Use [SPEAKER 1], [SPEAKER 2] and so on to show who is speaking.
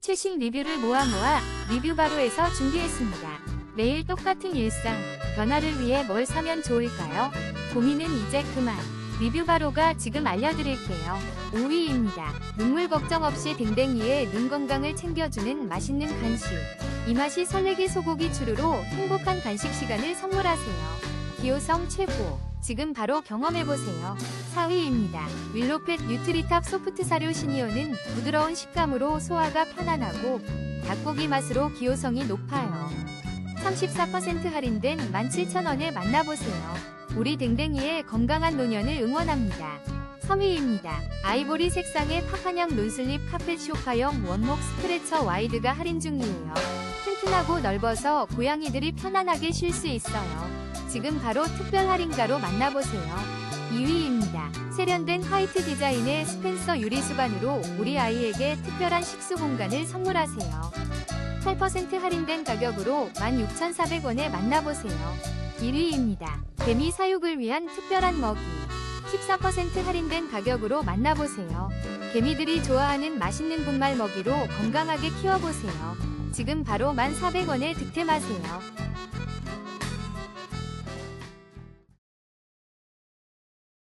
[SPEAKER 1] 최신 리뷰를 모아 모아 리뷰 바로에서 준비했습니다. 매일 똑같은 일상, 변화를 위해 뭘 사면 좋을까요? 고민은 이제 그만. 리뷰 바로가 지금 알려드릴게요. 5위입니다. 눈물 걱정 없이 댕댕이의 눈 건강을 챙겨주는 맛있는 간식. 이 맛이 설레기 소고기 추루로 행복한 간식 시간을 선물하세요. 기호성 최고. 지금 바로 경험해보세요. 4위입니다. 윌로펫 뉴트리탑 소프트 사료 시니어는 부드러운 식감으로 소화가 편안하고 닭고기 맛으로 기호성이 높아요. 34% 할인된 17,000원에 만나보세요. 우리 댕댕이의 건강한 노년을 응원합니다. 3위입니다. 아이보리 색상의 파파냥 논슬립 카펫 쇼파용 원목 스트레처 와이드가 할인 중이에요. 튼튼하고 넓어서 고양이들이 편안하게 쉴 수 있어요. 지금 바로 특별 할인가로 만나보세요. 2위입니다. 세련된 화이트 디자인의 스펜서 유리 수반으로 우리 아이에게 특별한 식수 공간을 선물하세요. 8% 할인된 가격으로 16,400원에 만나보세요. 1위입니다. 개미 사육을 위한 특별한 먹이. 14% 할인된 가격으로 만나보세요. 개미들이 좋아하는 맛있는 분말 먹이로 건강하게 키워보세요. 지금 바로 1,400원에 득템하세요.